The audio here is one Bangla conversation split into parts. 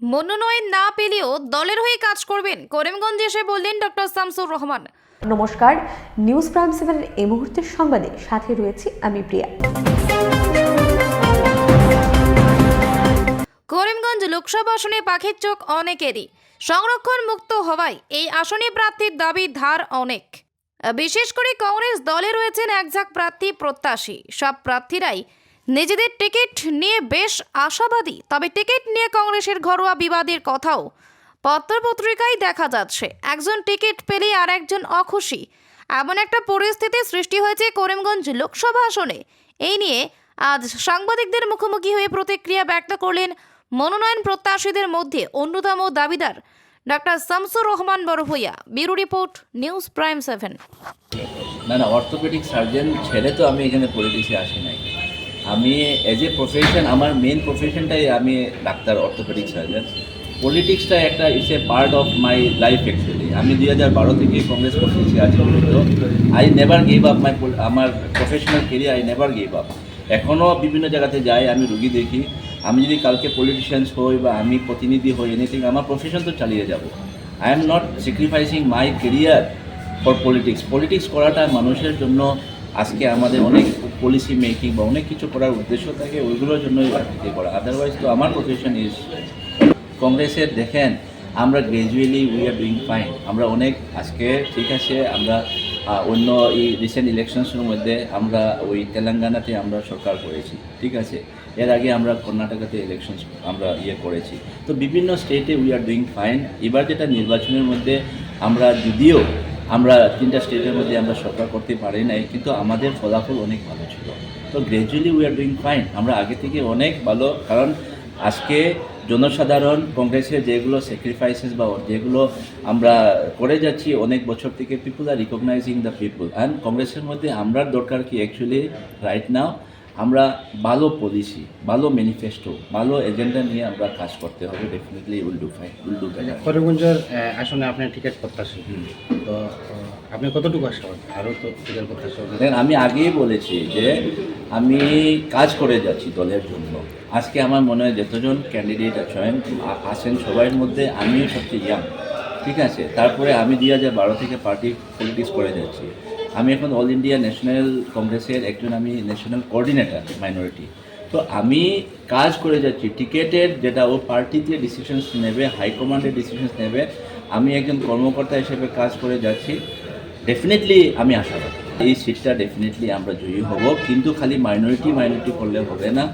মনোনয়ন না পেলেও দলের হয়ে কাজ করবেন করিমগঞ্জে এসে বললেন ডক্টর শামসুর রহমান। নমস্কার নিউজ প্রাইম সেভেনের এই মুহূর্তের সংবাদে সাথে রয়েছি আমি প্রিয়া। করিমগঞ্জ লোকসভা আসনে পাখির চোখ অনেকেরই সংরক্ষণ মুক্ত হওয়ায় এই আসনে প্রার্থীর দাবি ধার অনেক। বিশেষ করে কংগ্রেস দলে রয়েছেন একঝাক প্রার্থী প্রত্যাশী সব প্রার্থীরাই নিজেদের টিকিট নিয়ে বেশ আশাবাদী, তবে টিকিট নিয়ে কংগ্রেসের ঘরোয়া বিবাদের কথাও পত্রপত্রিকায় দেখা যাচ্ছে। একজন টিকিট পেলে আর একজন অখুশি। এমন একটা পরিস্থিতি সৃষ্টি হয়েছে করিমগঞ্জ লোকসভা আসনে। এই নিয়ে আজ সাংবাদিকদের মুখোমুখি হয়ে প্রতিক্রিয়া ব্যক্ত করলেন মনোনয়ন প্রত্যাশীদের মধ্যে অন্যতম দাবিদার doctor Shamsur Rahman Barbhuiya bureau report, news prime seven. না না, অর্থোপেডিক সার্জন ছেড়ে তো আমি এখানে পলিটিক্সে আসি নাই। আমি এজ এ প্রফেশন আমার মেন প্রফেশনটাই আমি ডাক্তার অর্থোপেডিক সার্জন পলিটিক্সটা একটা it's a part of my life actually আমি দুই হাজার বারো থেকে কংগ্রেস পলিটিক্সে আছি তো I never give up my আমার professional career I never give up এখনও বিভিন্ন জায়গাতে যাই, আমি রুগী দেখি। আমি যদি কালকে পলিটিশিয়ানস হই বা আমি প্রতিনিধি হই এনিথিং আমার প্রফেশন তো চালিয়ে যাব। I am not sacrificing my career for politics politics করাটা মানুষের জন্য আজকে আমাদের অনেক পলিসি মেকিং বা অনেক কিছু করার উদ্দেশ্য থাকে, ওইগুলোর জন্যই রাজনীতি করা। আদারওয়াইজ তো আমার প্রফেশন ইজ কংগ্রেসের দেখেন, আমরা gradually we are doing fine আমরা অনেক, আজকে ঠিক আছে, আমরা অন্য এই রিসেন্ট ইলেকশনসের মধ্যে আমরা ওই তেলেঙ্গানাতে আমরা সরকার করেছি, ঠিক আছে? এর আগে আমরা কর্ণাটকাতে ইলেকশন আমরা ইয়ে করেছি। তো বিভিন্ন স্টেটে উই আর ডুইং ফাইন এবার যেটা নির্বাচনের মধ্যে আমরা যদিও আমরা তিনটা স্টেটের মধ্যে আমরা সরকার করতে পারি নাই, কিন্তু আমাদের ফলাফল অনেক ভালো ছিল। তো gradually we are doing fine আমরা আগে থেকে অনেক ভালো, কারণ আজকে জনসাধারণ কংগ্রেসের যেগুলো স্যাক্রিফাইসেস বা যেগুলো আমরা করে যাচ্ছি, অনেক বছর থেকে people are recognizing the people and কংগ্রেসের মধ্যে আমরা দরকার কি অ্যাকচুয়ালি রাইট নাও আমরা ভালো পলিসি ভালো ম্যানিফেস্টো ভালো এজেন্ডা নিয়ে আমরা কাজ করতে হবে definitely will do fine will do better করিমগঞ্জের আসনে আপনার টিকিট প্রত্যাশী তো আপনি কতটুকু আশাবাদী? আরও তো টিকিট প্রত্যাশী। দেখেন আমি আগেই বলেছি যে আমি কাজ করে যাচ্ছি দলের জন্য। আজকে আমার মনে হয় যতজন ক্যান্ডিডেট আছেন আছেন সবার মধ্যে আমিও সবচেয়ে ইয়াং ঠিক আছে? তারপরে আমি দুই হাজার বারো থেকে পার্টি পলিটিক্স করে যাচ্ছি। আমি এখন অল ইন্ডিয়া ন্যাশনাল কংগ্রেসের একজন আমি ন্যাশনাল কোঅর্ডিনেটর মাইনরিটি তো আমি কাজ করে যাচ্ছি, টিকেটের যেটা ও পার্টিতে ডিসিশনস নেবে হাইকমান্ডের ডিসিশনস নেবে, আমি একজন কর্মকর্তা হিসেবে কাজ করে যাচ্ছি। ডেফিনেটলি আমি আশাবাদী। এই সিটটা ডেফিনেটলি আমরা জয়ী হব, কিন্তু খালি মাইনরিটি মাইনরিটি করলে হবে না।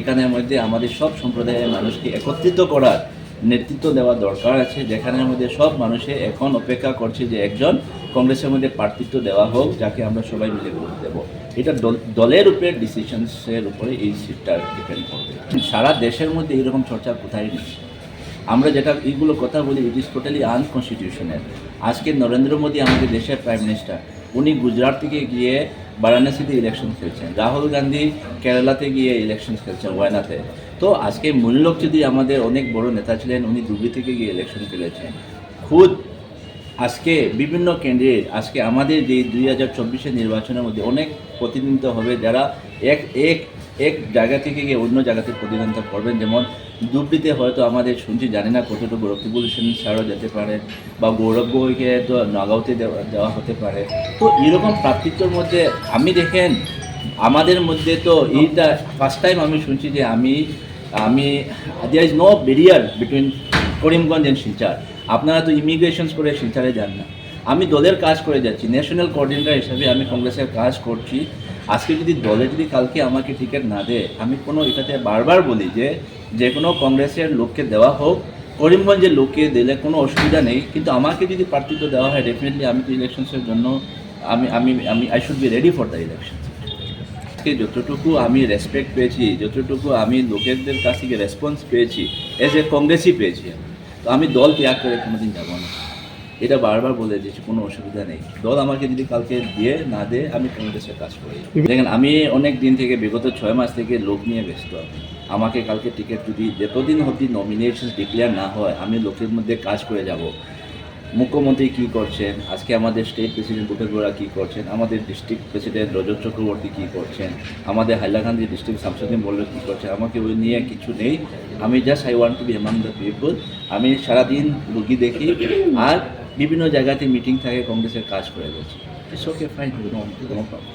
এখানের মধ্যে আমাদের সব সম্প্রদায়ের মানুষকে একত্রিত করার নেতৃত্ব দেওয়া দরকার আছে, যেখানের মধ্যে সব মানুষে এখন অপেক্ষা করছে যে একজন কংগ্রেসের মধ্যে প্রার্থিত্ব দেওয়া হোক, যাকে আমরা সবাই মিলে ভোট দেবো। এটা দল- দলের উপরে ডিসিশনসের উপরে এই সিটটা ডিপেন্ড করবে। সারা দেশের মধ্যে এরকম চর্চা কোথায় নেই। আমরা যেটা এইগুলো কথা বলি ইট ইজ টোটালি আনকনস্টিটিউশনাল আজকে নরেন্দ্র মোদী আমাদের দেশের প্রাইম মিনিস্টার উনি গুজরাট থেকে গিয়ে বারাণসীতে ইলেকশন খেলছেন। রাহুল গান্ধী কেরালাতে গিয়ে ইলেকশন খেলছেন ওয়ানাতে তো আজকে মূল্যক যদি আমাদের অনেক বড় নেতা ছিলেন, উনি দুবি থেকে গিয়ে ইলেকশন খেলেছেন। খুদ আজকে বিভিন্ন ক্যান্ডিডেট আজকে আমাদের যে দুই হাজার চব্বিশের নির্বাচনের মধ্যে অনেক প্রতিনিধিত্ব হবে যারা এক এক এক জায়গা থেকে গিয়ে অন্য জায়গাতে প্রতিদ্বন্দ্বিতা করবেন। যেমন দুবড়িতে হয়তো আমাদের শুনছি, জানি না কতটুকু রকিবুল হোসেন স্যারও যেতে পারেন বা গৌরব গগৈকে তো নগাঁওতে দেওয়া হতে পারে। তো এরকম প্রার্থিত্বর মধ্যে আমি দেখেন, আমাদের মধ্যে তো এইটা ফার্স্ট টাইম আমি শুনছি যে আমি আমি there is no barrier between Karimganj and Silchar. আপনারা তো ইমিগ্রেশনস করে শিলচরে যান না। আমি দলের কাজ করে যাচ্ছি ন্যাশনাল কোঅর্ডিনেটর হিসাবে আমি কংগ্রেসের কাজ করছি। আজকে যদি দলে যদি কালকে আমাকে টিকিট না দেয়, আমি কোনো এটাতে বারবার বলি যে যে কোনো কংগ্রেসের লোককে দেওয়া হোক, করিমগঞ্জের লোককে দিলে কোনো অসুবিধা নেই। কিন্তু আমাকে যদি প্রার্থিত্ব দেওয়া হয় ডেফিনেটলি আমি তো ইলেকশনসের জন্য, আমি আমি আমি I should be ready for the election আজকে যতটুকু আমি রেসপেক্ট পেয়েছি, যতটুকু আমি লোকেদের কাছ থেকে রেসপন্স পেয়েছি এজ এ কংগ্রেসই পেয়েছি আমি। তো আমি দল ত্যাগ করে কোনোদিন যাব না। এটা বারবার বলে দিয়েছি, কোনো অসুবিধা নেই। দল আমাকে যদি কালকে দিয়ে না দেয়, আমি কংগ্রেসের কাজ করি। দেখেন, আমি অনেক দিন থেকে বিগত ছয় মাস থেকে লোক নিয়ে ব্যস্ত। আমাকে কালকে টিকিট যদি যতদিন অবধি নমিনেশন ডিক্লেয়ার না হয়, আমি লোকের মধ্যে কাজ করে যাব। মুখ্যমন্ত্রী কী করছেন? আজকে আমাদের স্টেট প্রেসিডেন্ট ভূপেন বোরা কী করছেন? আমাদের ডিস্ট্রিক্ট প্রেসিডেন্ট রজত চক্রবর্তী কী করছেন? আমাদের হাইলাকান্দি ডিস্ট্রিক্ট শামসুদ্দিন মোল্লা কী করছেন? আমাকে ওই নিয়ে কিছু নেই। আমি just I want to be among the people আমি সারাদিন রুগী দেখি আর বিভিন্ন জায়গাতে মিটিং থাকে কংগ্রেসের কাজ করে গেছি। ইটস ওকে ফাইন কোনো প্রবলেম